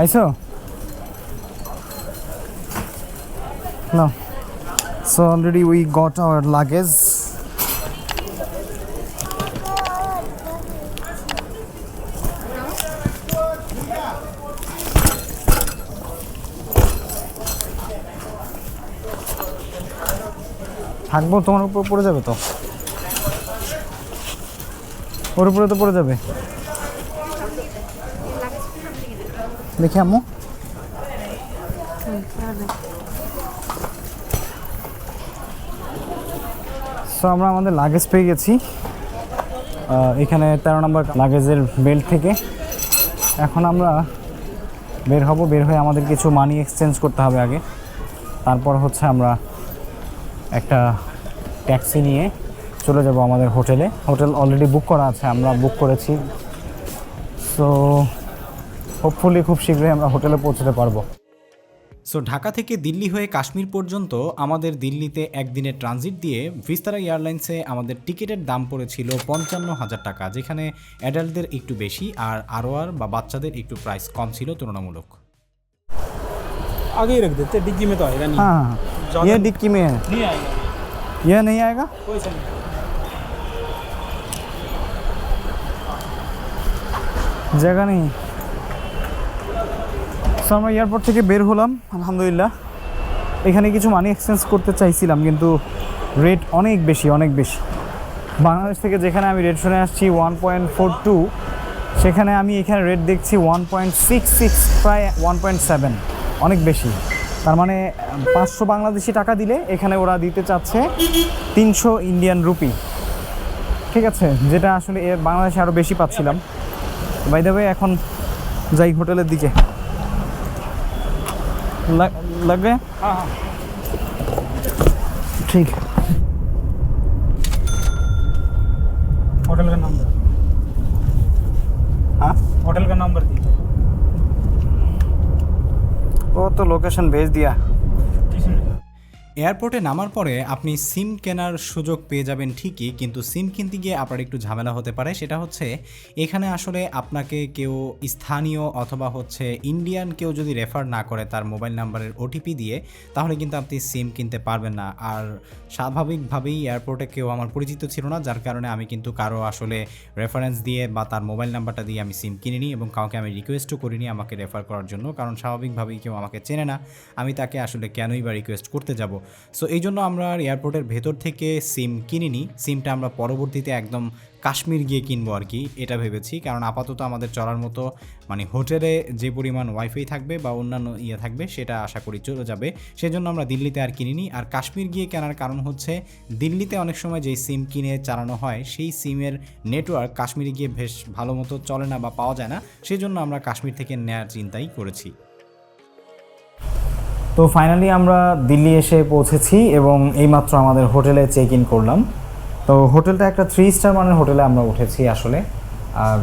আইসো না So, already we got our luggage. থাকব তোমার উপর পড়ে যাবে তো? ওর উপরে তো পড়ে যাবে। দেখি আম্মু। সো আমরা আমাদের লাগেজ পেয়ে গেছি। এখানে তেরো নম্বর লাগেজের বেল্ট থেকে। এখন আমরা বের হব, বের হয়ে আমাদের কিছু মানি এক্সচেঞ্জ করতে হবে আগে। তারপর হচ্ছে আমরা একটা ট্যাক্সি নিয়ে চলে যাব আমাদের হোটেলে হোটেল অলরেডি বুক করা আছে, আমরা বুক করেছি। সো হোপফুলি খুব শীঘ্রই আমরা হোটেলে পৌঁছতে পারবো সো ঢাকা থেকে দিল্লি হয়ে কাশ্মীর পর্যন্ত আমাদের দিল্লিতে একদিনের ট্রানজিট দিয়ে ভিস্তারা এয়ারলাইন্সে আমাদের টিকিটের দাম পড়েছিল পঞ্চান্ন হাজার টাকা যেখানে অ্যাডাল্টদের একটু বেশি আর আরোয়ার বা বাচ্চাদের একটু প্রাইস কম ছিল তুলনামূলক आगे ही रख देते डिग्गी में तो आएगा नहीं हाँ ये डिक्की में है नहीं आएगा ये नहीं आएगा कोई सा नहीं জায়গা নেই সো আমরা এয়ারপোর্ট থেকে বের হলাম, আলহামদুলিল্লাহ। এখানে কিছু মানি এক্সচেঞ্জ করতে চাইছিলাম, কিন্তু রেট অনেক বেশি অনেক বেশি। বাংলাদেশ থেকে যেখানে আমি রেট শুনে আসছি ওয়ান পয়েন্ট ফোর টু সেখানে আমি এখানে রেট দেখছি ওয়ান পয়েন্ট সিক্স সিক্স প্রায় ওয়ান পয়েন্ট সেভেন অনেক বেশি। তার মানে পাঁচশো বাংলাদেশি টাকা দিলে এখানে ওরা দিতে চাচ্ছে তিনশো ইন্ডিয়ান রুপি ঠিক আছে? যেটা আসলে বাংলাদেশে আরও বেশি পাচ্ছিলাম। বাই দ্য ওয়ে এখন যাই হোটেলের দিকে। लग, गए? हाँ हाँ। ठीक। है होटल का नंबर। हाँ? होटल का नंबर दीजिए। वो तो लोकेशन भेज दिया। এয়ারপোর্টে নামার পরে আপনি সিম কেনার সুযোগ পেয়ে যাবেন ঠিকই, কিন্তু সিম কিনতে গিয়ে আপনার একটু ঝামেলা হতে পারে। সেটা হচ্ছে, এখানে আসলে আপনাকে কেউ স্থানীয় অথবা হচ্ছে ইন্ডিয়ান কেউ যদি রেফার না করে তার মোবাইল নাম্বারের ওটিপি দিয়ে, তাহলে কিন্তু আপনি সিম কিনতে পারবেন না। আর স্বাভাবিকভাবেই এয়ারপোর্টে কেউ আমার পরিচিত ছিল না, যার কারণে আমি কিন্তু কারও আসলে রেফারেন্স দিয়ে বা তার মোবাইল নাম্বারটা দিয়ে আমি সিম কিনিনি এবং কাউকে আমি রিকোয়েস্টও করিনি আমাকে রেফার করার জন্য, কারণ স্বাভাবিকভাবেই কেউ আমাকে চেনে না। আমি তাকে আসলে কেনই বা রিকোয়েস্ট করতে যাব? সো এই জন্য আমরা আর এয়ারপোর্টের ভেতর থেকে সিম কিনিনি। সিমটা আমরা পরবর্তীতে একদম কাশ্মীর গিয়ে কিনবো আর কি, এটা ভেবেছি। কারণ আপাতত আমাদের চলার মতো মানে হোটেলে যে পরিমাণ ওয়াইফাই থাকবে বা অন্যান্য ইয়ে থাকবে, সেটা আশা করি চলে যাবে। সেজন্য আমরা দিল্লিতে আর কিনিনি। আর কাশ্মীর গিয়ে কেনার কারণ হচ্ছে, দিল্লিতে অনেক সময় যেই সিম কিনে চালানো হয়, সেই সিমের নেটওয়ার্ক কাশ্মীরে গিয়ে বেশ ভালো মতো চলে না বা পাওয়া যায় না। সেজন্য আমরা কাশ্মীর থেকে নেওয়ার চিন্তাই করেছি। তো ফাইনালি আমরা দিল্লি এসে পৌঁছেছি এবং এইমাত্র আমাদের হোটেলে চেক ইন করলাম। তো হোটেলটা একটা থ্রি স্টার মানের হোটেলে আমরা উঠেছি আসলে।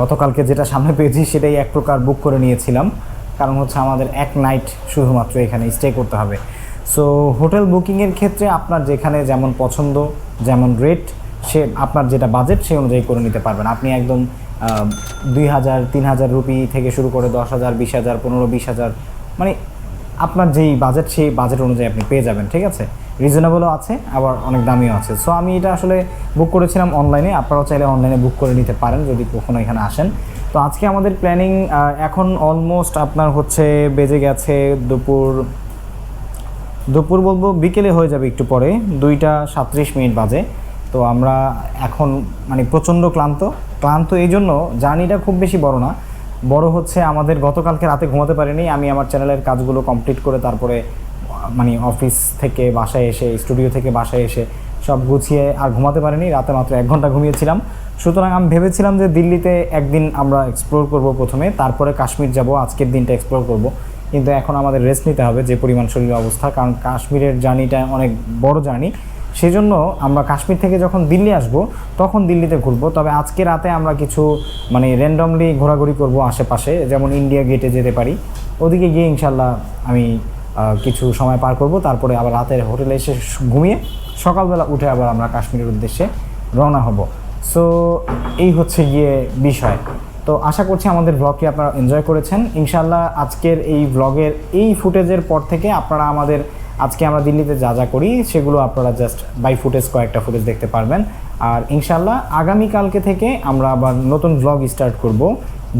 গতকালকে যেটা সামনে পেয়েছি সেটাই এক প্রকার বুক করে নিয়েছিলাম। কারণ হচ্ছে আমাদের এক নাইট শুধুমাত্র এখানে স্টে করতে হবে। সো হোটেল বুকিংয়ের ক্ষেত্রে আপনার যেখানে যেমন পছন্দ, যেমন রেট সে আপনার যেটা বাজেট সেই অনুযায়ী করে নিতে পারবেন। আপনি একদম দুই হাজার, তিন হাজার রুপি থেকে শুরু করে দশ হাজার, বিশ হাজার, পনেরো, বিশ হাজার মানে আপনার যেই বাজেট সেই বাজেট অনুযায়ী আপনি পেয়ে যাবেন, ঠিক আছে? রিজনেবলও আছে, আবার অনেক দামিও আছে। সো আমি এটা আসলে বুক করেছিলাম অনলাইনে আপনারাও চাইলে অনলাইনে বুক করে নিতে পারেন যদি কখনো এখানে আসেন। তো আজকে আমাদের প্ল্যানিং এখন অলমোস্ট আপনার হচ্ছে বেজে গেছে দুপুর দুপুর বলব বিকেলে হয়ে যাবে একটু পরে, দুইটা সাঁত্রিশ মিনিট বাজে। তো আমরা এখন মানে প্রচণ্ড ক্লান্ত ক্লান্ত এই জন্য জার্নিটা খুব বেশি বড় না। বড় হচ্ছে, আমাদের গতকালকে রাতে ঘুমাতে পারিনি, আমি আমার চ্যানেলের কাজগুলো কমপ্লিট করে তারপরে মানে অফিস থেকে বাসায় এসে স্টুডিও থেকে বাসায় এসে সব গুছিয়ে আর ঘুমাতে পারিনি, রাতে মাত্র এক ঘণ্টা ঘুমিয়েছিলাম। সুতরাং আমি ভেবেছিলাম যে দিল্লিতে একদিন আমরা এক্সপ্লোর করব প্রথমে, তারপরে কাশ্মীর যাব, আজকের দিনটা এক্সপ্লোর করব। কিন্তু এখন আমাদের রেস্ট নিতে হবে, যে পরিমাণ শরীর অবস্থা, কারণ কাশ্মীরের জার্নিটা অনেক বড় জার্নি সেই জন্য আমরা কাশ্মীর থেকে যখন দিল্লি আসব, তখন দিল্লিতে ঘুরবো। তবে আজকে রাতে আমরা কিছু মানে র্যান্ডমলি ঘোরাঘুরি করব আশেপাশে, যেমন ইন্ডিয়া গেটে যেতে পারি। ওদিকে গিয়ে ইনশাল্লাহ আমি কিছু সময় পার করব। তারপরে আবার রাতের হোটেলে এসে ঘুমিয়ে সকালবেলা উঠে আবার আমরা কাশ্মীরের উদ্দেশ্যে রওনা হব। সো এই হচ্ছে গিয়ে বিষয়। তো আশা করছি আমাদের ব্লগটি আপনারা এনজয় করেছেন। ইনশাল্লাহ আজকের এই ব্লগের এই ফুটেজের পর থেকে আপনারা আমাদের আজকে আমরা দিল্লিতে যা যা করি, সেগুলো আপনারা জাস্ট বাই ফুটেজ কয়েকটা ফুটেজ দেখতে পারবেন। আর ইনশাল্লাহ আগামীকালকে থেকে আমরা আবার নতুন ব্লগ স্টার্ট করব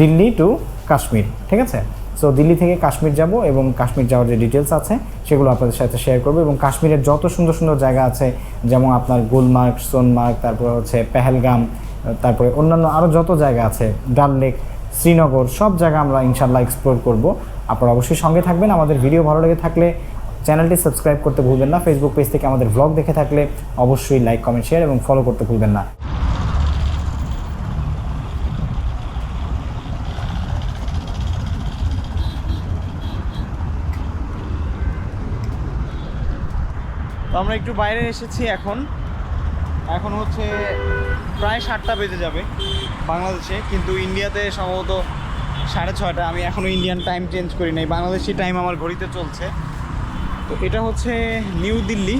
দিল্লি টু কাশ্মীর, ঠিক আছে? সো দিল্লি থেকে কাশ্মীর যাব এবং কাশ্মীর যাওয়ার যে ডিটেলস আছে, সেগুলো আপনাদের সাথে শেয়ার করব এবং কাশ্মীরের যত সুন্দর সুন্দর জায়গা আছে, যেমন আপনার গুলমার্গ, সোনমার্গ, তারপর হচ্ছে পেহেলগাম, তারপরে অন্যান্য আরও যত জায়গা আছে, ডাল লেক, শ্রীনগর, সব জায়গা আমরা ইনশাল্লাহ এক্সপ্লোর করব। আপনারা অবশ্যই সঙ্গে থাকবেন। আমাদের ভিডিও ভালো লেগে থাকলে চ্যানেলটি সাবস্ক্রাইব করতে ভুলবেন না। ফেসবুক পেজ থেকে আমাদের ব্লগ দেখে থাকলে অবশ্যই লাইক কমেন্ট শেয়ার এবং ফলো করতে ভুলবেন না। তো আমরা একটু বাইরে এসেছি এখন। এখন হচ্ছে প্রায় সাতটা বেজে যাবে বাংলাদেশে, কিন্তু ইন্ডিয়াতে সম্ভবত সাড়ে ছয়টা। আমি এখনও ইন্ডিয়ান টাইম চেঞ্জ করি নাই। বাংলাদেশি টাইম আমার ঘড়িতে চলছে। তো এটা হচ্ছে নিউ দিল্লি,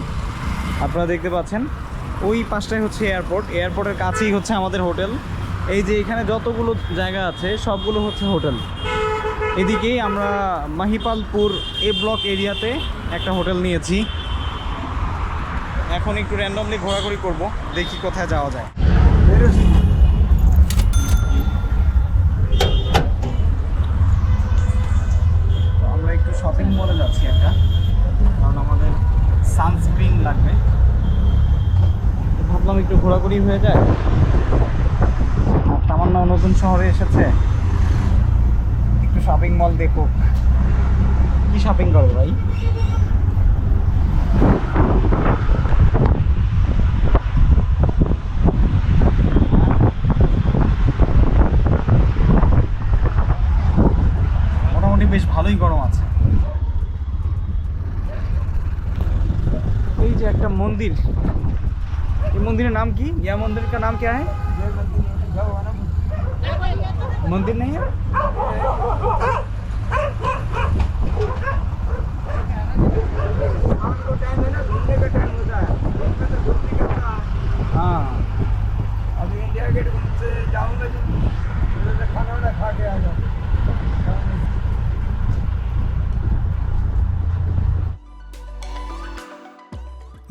আপনারা দেখতে পাচ্ছেন। ওই পাশটাই হচ্ছে এয়ারপোর্ট। এয়ারপোর্টের কাছেই হচ্ছে আমাদের হোটেল। এই যে এখানে যতগুলো জায়গা আছে, সবগুলো হচ্ছে হোটেল। এদিকেই আমরা মাহিপালপুর এ ব্লক এরিয়াতে একটা হোটেল নিয়েছি। এখন একটু র্যান্ডমলি ঘোরাঘুরি করব, দেখি কোথায় যাওয়া যায়। আমরা একটু শপিং মলে যাচ্ছি একটা। আমাদের সানস্ক্রিন লাগবে। ভাবলাম একটু ঘোরাঘুরি হয়ে যায়। আর তামান্নাও নতুন শহরে এসেছে। একটু শপিং মল দেখুক কি শপিং করো ভাই? मंदिर। ये मंदिर का नाम की? यह मंदिर का नाम क्या है? मंदिर नहीं है?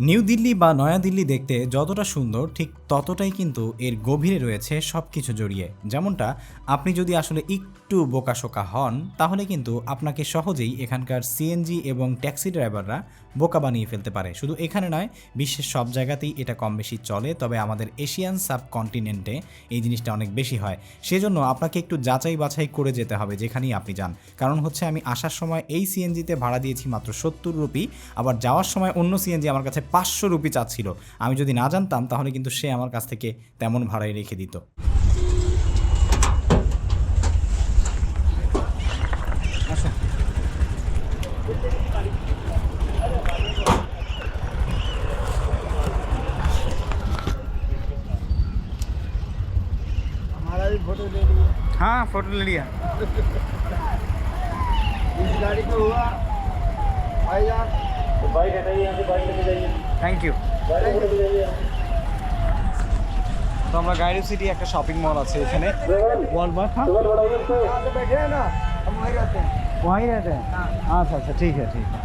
নিউ দিল্লি বা নয়াদিল্লি দেখতে যতটা সুন্দর, ঠিক ততটাই কিন্তু এর গভীরে রয়েছে সব কিছু জড়িয়ে। যেমনটা, আপনি যদি আসলে একটু বোকাশোকা হন, তাহলে কিন্তু আপনাকে সহজেই এখানকার সিএনজি এবং ট্যাক্সি ড্রাইভাররা বোকা বানিয়ে ফেলতে পারে। শুধু এখানে নয়, বিশ্বের সব জায়গাতেই এটা কম বেশি চলে। তবে আমাদের এশিয়ান সাবকন্টিনেন্টে এই জিনিসটা অনেক বেশি হয়। সেজন্য আপনাকে একটু যাচাই বাছাই করে যেতে হবে যেখানেই আপনি যান। কারণ হচ্ছে আমি আসার সময় এই সিএনজিতে ভাড়া দিয়েছি মাত্র সত্তর রুপি, আবার যাওয়ার সময় অন্য সিএনজি আমার কাছে পাঁচশো রুপি চাচ্ছিল। আমি যদি না জানতাম, তাহলে কিন্তু সে আমার কাছ থেকে তেমন ভাড়াই রেখে দিত। हमारा भी फोटो ले लिए हाँ फोटो ले लिया इस गाड़ी में हुआ भाईजान तो बाइक हटाइए यहाँ से बाइक लेके जाइए থ্যাংক ইউ गाड़ी लेके जाइए তো আমরা গাইড সিটি একটা শপিং মল আছে এখানে ওয়ালমার্ট हाँ यहाँ से बैठे हैं ना हम वहीं रहते हैं वहीं रहते हैं अच्छा अच्छा ठीक है ठीक है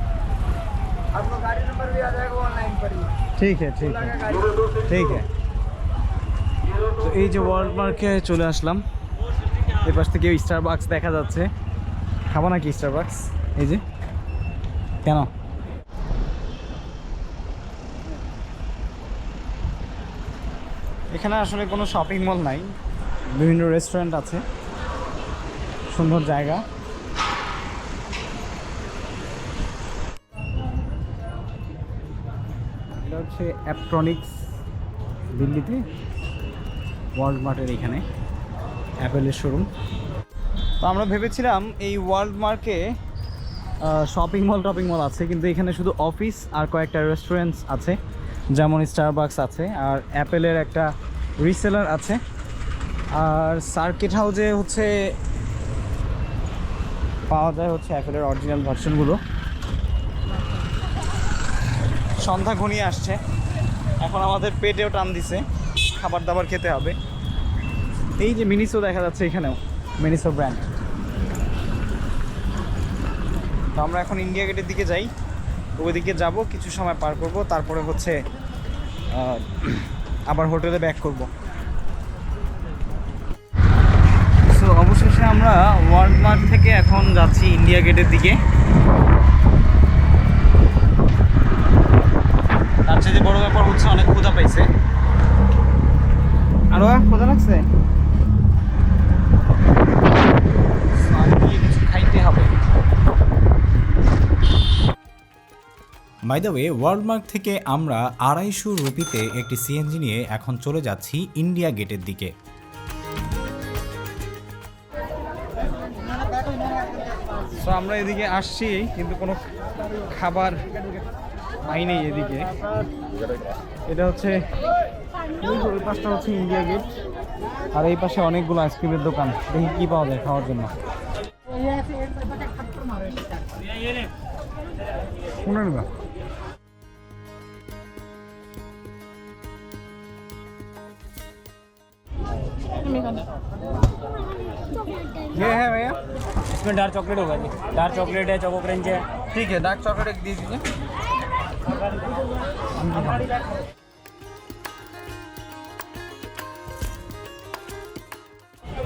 आपको गाड़ी नंबर भी आ जाएगा ऑनलाइन पर ही ঠিক है ঠিক है ঠিক है তো এই যে ওয়ার্ল্ড মার্কে চলে আসলাম। এই পাশ থেকে স্টারবাক্স দেখা যাচ্ছে। খাব নাকি স্টারবাক্স এই যে। কেন? এখানে আসলে কোনো শপিং মল নাই। বিভিন্ন রেস্টুরেন্ট আছে। সুন্দর জায়গা। এটা হচ্ছে অ্যাপট্রনিক্স দিল্লিতে। ওয়ার্ল্ড মার্টের এখানে অ্যাপেলের শোরুম তো আমরা ভেবেছিলাম এই ওয়ার্ল্ড মার্কে শপিং মল টপিং মল আছে, কিন্তু এখানে শুধু অফিস আর কয়েকটা রেস্টুরেন্টস আছে, যেমন স্টারবাক্স আছে, আর অ্যাপেলের একটা রিসেলার আছে। আর সার্কিট হাউসে হচ্ছে, পাওয়া যায় হচ্ছে অ্যাপেলের অরিজিনাল ভার্সনগুলো সন্ধ্যা ঘনিয়ে আসছে। এখন আমাদের পেটেও টান দিছে। খাবার দাবার খেতে হবে। এই যে মিনিসও দেখা যাচ্ছে এখানেও, মিনিসো ব্র্যান্ড। তো আমরা এখন ইন্ডিয়া গেটের দিকে যাই। ওইদিকে যাব, কিছু সময় পার করব, তারপরে হচ্ছে আবার হোটেলে ব্যাক করব। সো অবশেষে আমরা ওয়ার্ল্ড থেকে এখন যাচ্ছি ইন্ডিয়া গেটের দিকে। তার চেয়ে বড় ব্যাপার হচ্ছে অনেক ক্ষুধা পাইছে। আরও ক্ষুধা লাগছে? খাইতে হবে বাই দ্য ওয়ে ওয়ার্ল্ডমার্ক থেকে আমরা আড়াইশো রুপিতে একটি সিএনজি নিয়ে এখন চলে যাচ্ছি ইন্ডিয়া গেটের দিকে। সো আমরা এদিকে আসছি কিন্তু কোনো খাবার পাইনি এদিকে। এটা হচ্ছে ওই পাশটা হচ্ছে ইন্ডিয়া গেট আর এই পাশে অনেকগুলো আইসক্রিমের দোকান দেখি কি পাওয়া যায় খাওয়ার জন্য কোনটা নিবা? ये है भैया इसमें डार्क चॉकलेट होगा जी डार्क चॉकलेट है चोको क्रंच है ठीक है डार्क चॉकलेट एक दे दीजिए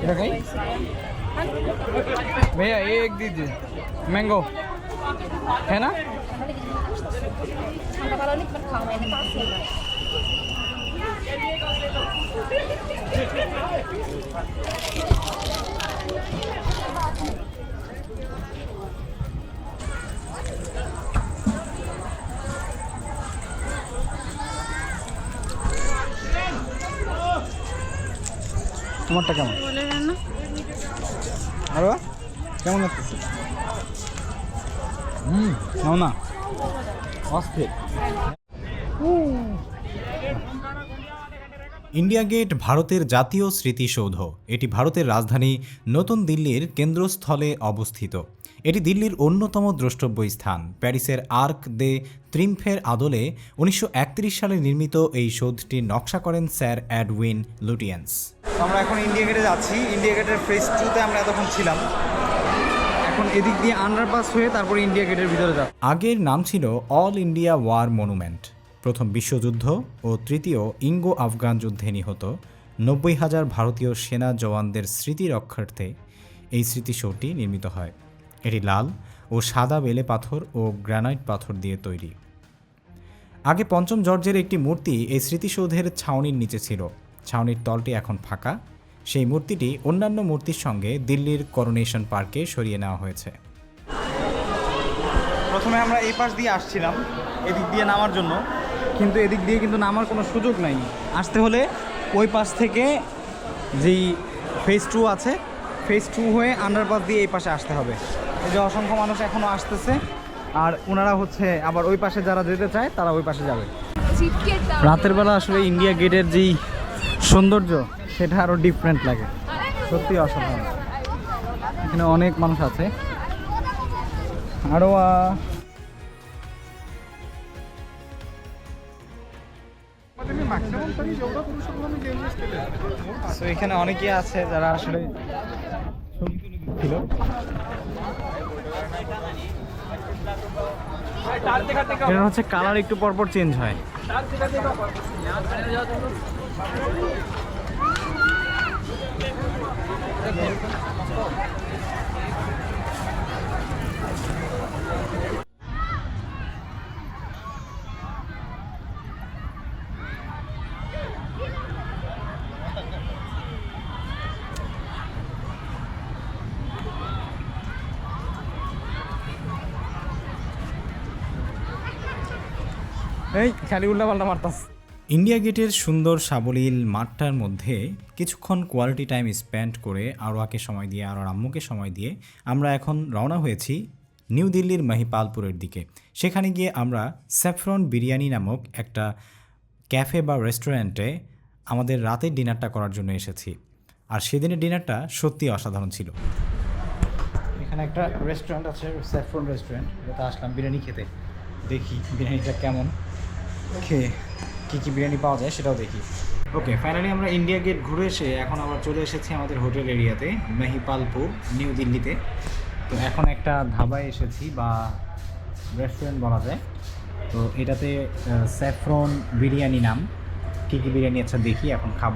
इधर गई भैया ये एक दीजिए मैंगो है ना Ang kapalo ni Pagkang, may napakasila. তোমারটা কেমন আরও কেমন লাগতেছে হুম না। অস্থির। ইন্ডিয়া গেট ভারতের জাতীয় স্মৃতিসৌধ। এটি ভারতের রাজধানী নতুন দিল্লির কেন্দ্রস্থলে অবস্থিত। এটি দিল্লির অন্যতম দ্রষ্টব্য স্থান। প্যারিসের আর্ক দে ত্রিম্ফের আদলে উনিশশো একত্রিশ সালে নির্মিত এই সৌধটির নকশা করেন স্যার অ্যাডউইন লুটিয়েন্স। আমরা এখন ইন্ডিয়া গেটে যাচ্ছি। ইন্ডিয়া গেটের ফেস টুতে আমরা এতক্ষণ ছিলাম। এখন এদিক দিয়ে আন্ডারপাস হয়ে তারপরে ইন্ডিয়া গেটের ভিতরে যাব আগের নাম ছিল অল ইন্ডিয়া ওয়ার মনুমেন্ট প্রথম বিশ্বযুদ্ধ ও তৃতীয় ইঙ্গো আফগান যুদ্ধে নিহত নব্বই হাজার ভারতীয় সেনা জওয়ানদের স্মৃতি রক্ষার্থে এই স্মৃতিসৌধটি নির্মিত হয়। এটি লাল ও সাদা বেলে পাথর ও গ্রানাইট পাথর দিয়ে তৈরি। আগে পঞ্চম জর্জের একটি মূর্তি এই স্মৃতিসৌধের ছাউনির নিচে ছিল। ছাউনির তলটি এখন ফাঁকা। সেই মূর্তিটি অন্যান্য মূর্তির সঙ্গে দিল্লির করোনেশন পার্কে সরিয়ে নেওয়া হয়েছে। প্রথমে আমরা এই পাশ দিয়ে আসছিলাম এদিক দিয়ে নামার জন্য। কিন্তু এদিক দিয়ে কিন্তু নামার কোনো সুযোগ নাই। আসতে হলে ওই পাশ থেকে যেই ফেজ টু আছে ফেজ টু হয়ে আন্ডারপাস দিয়ে এই পাশে আসতে হবে। এই যে অসংখ্য মানুষ এখনও আসতেছে আর ওনারা হচ্ছে আবার ওই পাশে যারা যেতে চায় তারা ওই পাশে যাবে। রাতের বেলা আসলে ইন্ডিয়া গেটের যেই সৌন্দর্য, সেটা আরও ডিফারেন্ট লাগে। সত্যি অসাধারণ। এখানে অনেক মানুষ আছে। আরও এখানে অনেকেই আছে যারা আসলে এটা হচ্ছে কালার একটু পরপর চেঞ্জ হয়। এই খালি উল্টা পাল্টা মারতাস। ইন্ডিয়া গেটের সুন্দর সাবলীল মাঠটার মধ্যে কিছুক্ষণ কোয়ালিটি টাইম স্পেন্ড করে আরোয়াকে সময় দিয়ে আর আম্মুকে সময় দিয়ে আমরা এখন রওনা হয়েছি নিউ দিল্লির মহিপালপুরের দিকে। সেখানে গিয়ে আমরা স্যাফরন বিরিয়ানি নামক একটা ক্যাফে বা রেস্টুরেন্টে আমাদের রাতের ডিনারটা করার জন্য এসেছি। আর সেদিনের ডিনারটা সত্যি অসাধারণ ছিল। এখানে একটা রেস্টুরেন্ট আছে, স্যাফরন রেস্টুরেন্ট আসলাম বিরিয়ানি খেতে। দেখি বিরিয়ানিটা কেমন। খেয়ে কী কী বিরিয়ানি পাওয়া যায় সেটাও দেখি। ওকে ফাইনালি আমরা ইন্ডিয়া গেট ঘুরে এসে এখন আবার চলে এসেছি আমাদের হোটেল এরিয়াতে, মেহিপালপুর নিউ দিল্লিতে তো এখন একটা ধাবায় এসেছি বা রেস্টুরেন্ট বলা যায়। তো এটাতে স্যাফরন বিরিয়ানি নাম। কী কী বিরিয়ানি আচ্ছা দেখি, এখন খাব।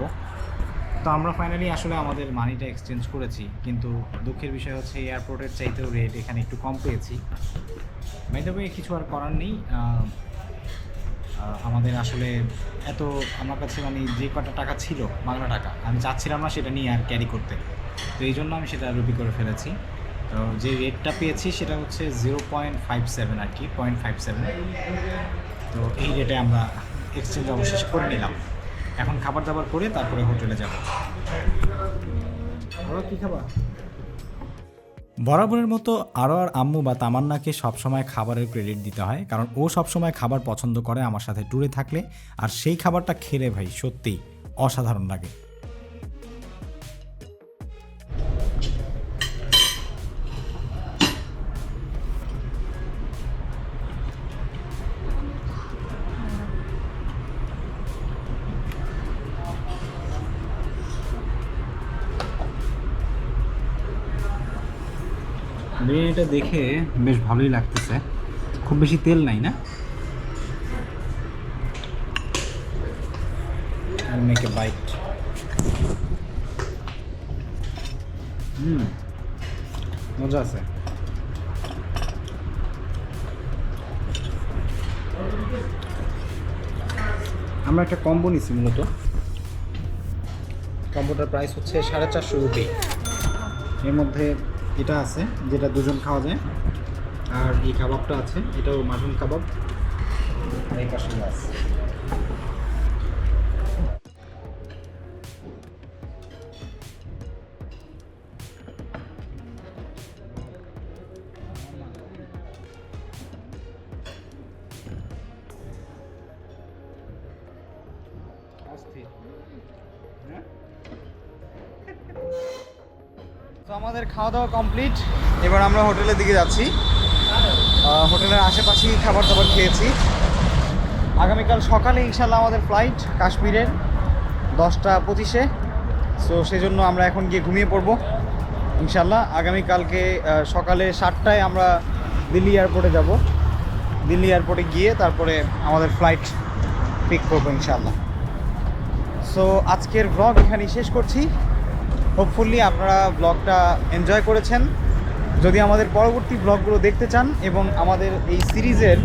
তো আমরা ফাইনালি আসলে আমাদের মানিটা এক্সচেঞ্জ করেছি, কিন্তু দুঃখের বিষয় হচ্ছে এয়ারপোর্টের চাইতেও রেট এখানে একটু কম পেয়েছি। মেয়েদেবে কিছু আর করার নেই আমাদের আসলে এত, আমার কাছে মানে যে কটা টাকা ছিল, বাংলা টাকা, আমি চাচ্ছিলাম না সেটা নিয়ে আর ক্যারি করতে। তো এই জন্য আমি সেটা রুপি করে ফেলেছি। তো যে রেটটা পেয়েছি সেটা হচ্ছে জিরো পয়েন্ট ফাইভ সেভেন আর কি পয়েন্ট ফাইভ সেভেন তো এই রেটে আমরা এক্সচেঞ্জ অবশেষ করে নিলাম। এখন খাবার দাবার করে তারপরে হোটেলে যাব। ওরা কী খাবার? বরাবরের মতো আরও আর আম্মু বা তামান্নাকে সবসময় খাবারের ক্রেডিট দিতে হয়, কারণ ও সবসময় খাবার পছন্দ করে আমার সাথে ট্যুরে থাকলে, আর সেই খাবারটা খেলে ভাই, সত্যিই অসাধারণ লাগে। বিরিয়ানিটা দেখে বেশ ভালোই লাগতেছে। খুব বেশি তেল নাই না? মেক এ বাইট হুম, মজা আছে। আমরা একটা কম্বো নিছি মূলত। কম্বোটার প্রাইস হচ্ছে সাড়ে চারশো রুপি এর মধ্যে এটা আছে, যেটা দুজন খাওয়া যায়। আর এই কাবাবটা আছে, এটাও মাটন কাবাব। আর এই পাশে আছে। তো আমাদের খাওয়া দাওয়া কমপ্লিট। এবার আমরা হোটেলের দিকে যাচ্ছি। হোটেলের আশেপাশেই খাবার দাবার খেয়েছি। আগামীকাল সকালে ইনশাল্লাহ আমাদের ফ্লাইট কাশ্মীরের দশটা পঁচিশে। সো সেজন্য আমরা এখন গিয়ে ঘুমিয়ে পড়ব। ইনশাল্লাহ আগামীকালকে সকালে সাতটায় আমরা দিল্লি এয়ারপোর্টে যাব। দিল্লি এয়ারপোর্টে গিয়ে তারপরে আমাদের ফ্লাইট পিক করব ইনশাল্লাহ সো আজকের ব্লগ এখানেই শেষ করছি। হোপফুলি আপনারা ব্লগটা এনজয় করেছেন। যদি আমাদের পরবর্তী ব্লগগুলো দেখতে চান এবং আমাদের এই সিরিজের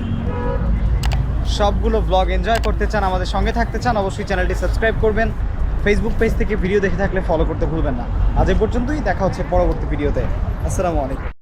সবগুলো ব্লগ এনজয় করতে চান, আমাদের সঙ্গে থাকতে চান, অবশ্যই চ্যানেলটি সাবস্ক্রাইব করবেন। ফেসবুক পেজ থেকে ভিডিও দেখে থাকলে ফলো করতে ভুলবেন না। আজ এ পর্যন্তই, দেখা হচ্ছে পরবর্তী ভিডিওতে আসসালামু আলাইকুম।